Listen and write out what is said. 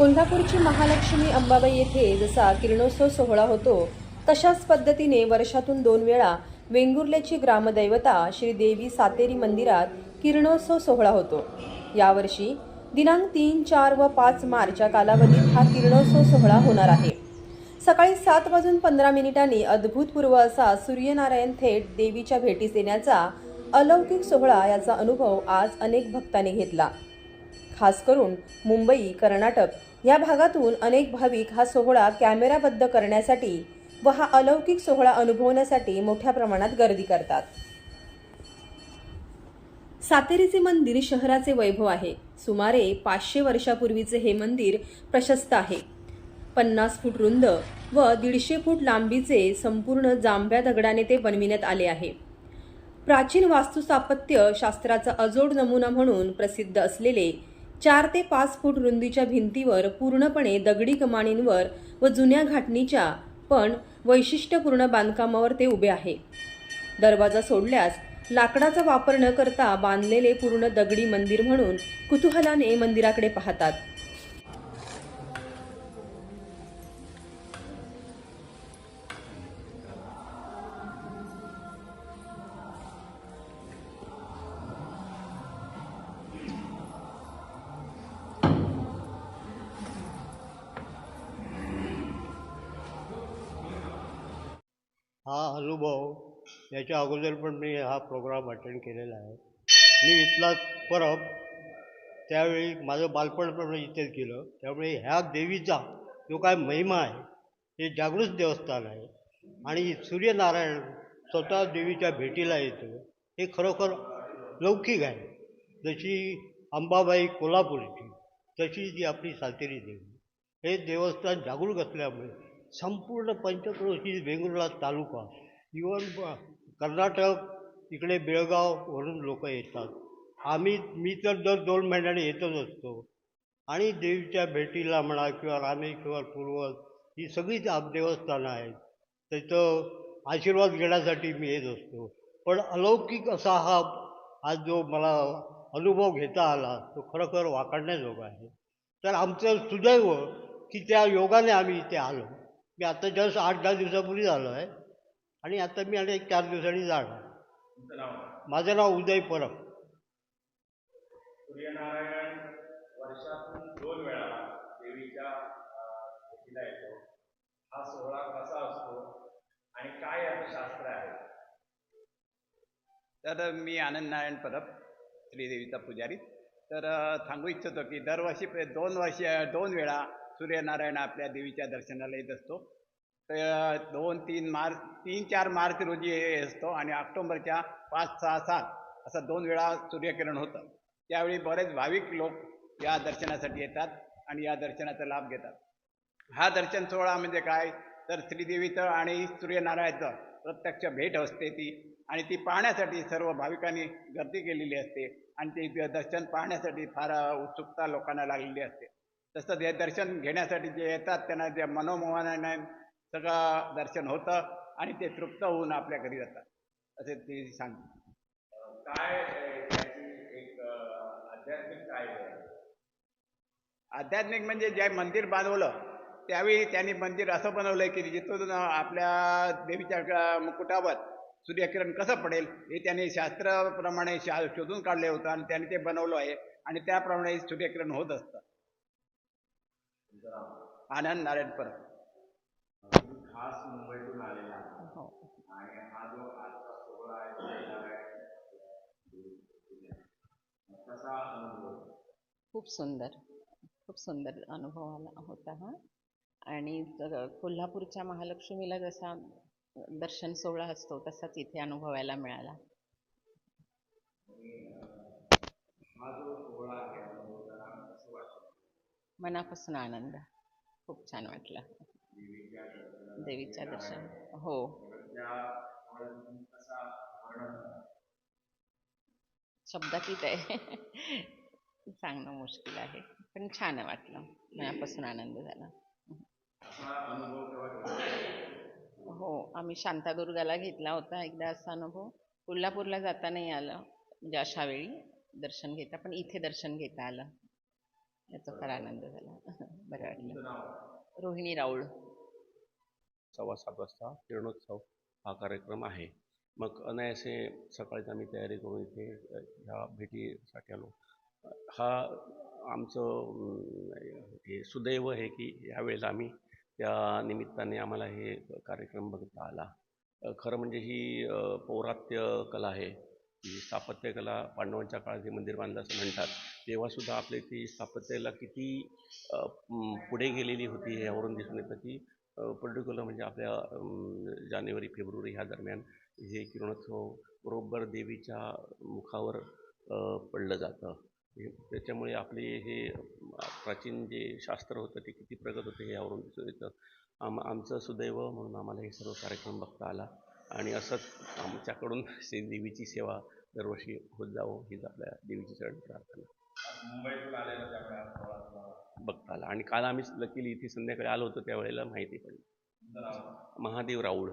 कोल्हापूरची महालक्ष्मी अंबाबाई येथे जसा किरणोत्सव सोहळा होतो तशाच पद्धतीने वर्षातून दोन वेळा वेंगुर्ल्याची ग्रामदैवता श्री देवी सातेरी मंदिरात किरणोत्सव सोहळा होतो. यावर्षी दिनांक तीन चार व पाच मार्च या कालावधीत हा किरणोत्सव सोहळा होणार आहे. सकाळी सात वाजून पंधरा मिनिटांनी अद्भुतपूर्व असा सूर्यनारायण थेट देवीच्या भेटीस येण्याचा अलौकिक सोहळा याचा अनुभव आज अनेक भक्तांनी घेतला. खास करून मुंबई कर्नाटक या भागातून अनेक भाविक हा सोहळा कॅमेराबद्ध करण्यासाठी व हा अलौकिक सोहळा अनुभवण्यासाठी मोठ्या प्रमाणात गर्दी करतात. सातेरीचे मंदिर शहराचे वैभव आहे. सुमारे पाचशे वर्षापूर्वीचे हे मंदिर प्रशस्त आहे. पन्नास फूट रुंद व दीडशे फूट लांबीचे संपूर्ण जांभ्या दगडाने ते बनविण्यात आले आहे. प्राचीन वास्तुस्थापत्य शास्त्राचा अजोड नमुना म्हणून प्रसिद्ध असलेले चार ते पाच फूट रुंदीच्या भिंतीवर पूर्णपणे दगडी कमानींवर व जुन्या घाटणीच्या पण वैशिष्ट्यपूर्ण बांधकामावर ते उभे आहे. दरवाजा सोडल्यास लाकडाचा वापर न करता बांधलेले पूर्ण दगडी मंदिर म्हणून कुतूहलाने मंदिराकडे पाहतात. हा अनुभव याच्या अगोदर पण मी हा प्रोग्राम अटेंड केलेला आहे. मी इथला परब त्यावेळी माझं बालपण पण इथेच केलं त्यामुळे ह्या देवीचा जो काय महिमा आहे हे जागृत देवस्थान आहे. आणि सूर्यनारायण स्वतः देवीच्या भेटीला येतो. हे खरोखर लौकिक आहे. जशी अंबाबाई कोल्हापूरची तशी ती आपली सातेरी देवी. हे देवस्थान जागरूक असल्यामुळे संपूर्ण पंचक्रोशी वेंगुर्ला तालुका. इवन कर्नाटक इकडे बेळगाववरून लोक येतात. आम्ही मी तर दर दोन महिन्याने येतच असतो. आणि देवीच्या भेटीला म्हणा किंवा रामेश्वर पूर्वज ही सगळीच आप देवस्थानं आहेत. त्याचं आशीर्वाद घेण्यासाठी मी येत असतो. पण अलौकिक असा हा आज जो मला अनुभव घेता आला तो खरोखर वाकडण्याजोगा आहे. तर आमचं सुदैव की त्या योगाने आम्ही इथे आलो. मी आता जस्ट आठ दहा दिवसापूर्वी आलो आहे. आणि आता मी आणि एक चार दिवसांनी जाणार. माझं नाव उदय परब. सूर्यनारायण वर्षातून दोन वेळा देवीच्या भेटीला येतो. हा सोहळा कसा असतो आणि काय याचं शास्त्र आहे? तर मी आनंद नारायण परब श्रीदेवीचा पुजारी. तर सांगू इच्छितो की दरवर्षी दोन वर्ष दोन वेळा सूर्यनारायण आपल्या देवीच्या दर्शनाला येत असतो. तर दोन तीन मार्च तीन चार मार्च रोजी हे असतो आणि ऑक्टोबरच्या पाच सहा सात असं दोन वेळा सूर्यकिरण होतं. त्यावेळी बरेच भाविक लोक या दर्शनासाठी येतात आणि या दर्शनाचा लाभ घेतात. हा दर्शन सोहळा म्हणजे काय? तर श्रीदेवीचं आणि सूर्यनारायणाचं प्रत्यक्ष भेट असते ती आणि ती पाहण्यासाठी सर्व भाविकांनी गर्दी केलेली असते आणि ती दर्शन पाहण्यासाठी फार उत्सुकता लोकांना लागलेली असते. तसंच हे दर्शन घेण्यासाठी जे येतात त्यांना जे मनोमोहनाने सगळं दर्शन होतं आणि ते तृप्त होऊन आपल्या घरी जातात. असे ते सांगते अं, काय एक आध्यात्मिक काय? आध्यात्मिक म्हणजे जे मंदिर बांधवलं त्यावेळी त्यांनी मंदिर असं बनवलंय की जिथून आपल्या देवीच्या मुकुटावर सूर्यकिरण कसं पडेल हे त्यांनी शास्त्राप्रमाणे शा शोधून काढले होतं आणि त्यांनी ते बनवलं आहे. आणि त्याप्रमाणे सूर्यकिरण होत असतं. आनंद नारायण परब. खास मुंबईतून आलेला आहात. आणि हा जो आजचा सोहळा आहे कसा अनुभव खूप सुंदर. खूप सुंदर अनुभव आला होता हा. आणि कोल्हापूरच्या महालक्ष्मीला जसा दर्शन सोहळा असतो तसाच इथे अनुभवायला मिळाला. हा जो सोहळा आहे मनापासून आनंद. खूप छान वाटलं. देवीच्या दर्शन. हो. शब्दातीत आहे सांगणं मुश्किल आहे. पण छान वाटलं. मनापासून आनंद झाला. हो. आम्ही शांतादुर्गाला घेतला होता. एकदा असा अनुभव. कोल्हापूरला जाता नाही आलं. म्हणजे अशा वेळी दर्शन घेता. पण इथे दर्शन घेता आलं. याचा फार आनंद झाला. बरं वाटलं. रोहिणी राऊळ. सव्वा सात वाजता किरणोत्सव हा कार्यक्रम आहे. मग अनायासे सकाळीच आम्ही तयारी करून इथे ह्या भेटीसाठी आलो. हा आमचं हे सुदैव आहे की यावेळेला आम्ही त्या निमित्ताने आम्हाला हे कार्यक्रम बघता आला. खरं म्हणजे ही पौरात्य कला आहे. की स्थापत्यकला पांडवांच्या काळात हे मंदिर बांधलं असं म्हणतात. तेव्हासुद्धा आपली ती स्थापत्याला किती पुढे गेलेली होती हे यावरून दिसून येतं की पर्टिक्युलर म्हणजे आपल्या जानेवारी फेब्रुवारी ह्या दरम्यान हे किरणोत्सव बरोबर देवीच्या मुखावर पडलं जातं. त्याच्यामुळे आपले हे प्राचीन जे शास्त्र होतं ते किती प्रगत होते हे यावरून दिसून येतं. आम आमचं सुदैव म्हणून आम्हाला हे सर्व कार्यक्रम बघता आला. आणि असंच आमच्याकडून श्री देवीची सेवा दरवर्षी होत जावं हीच आपल्या देवीची चरण प्रार्थना. बघता आला आणि काल आम्ही लकीली इथे संध्याकाळी आलो होतो त्यावेळेला माहिती पडली. महादेव राऊळ.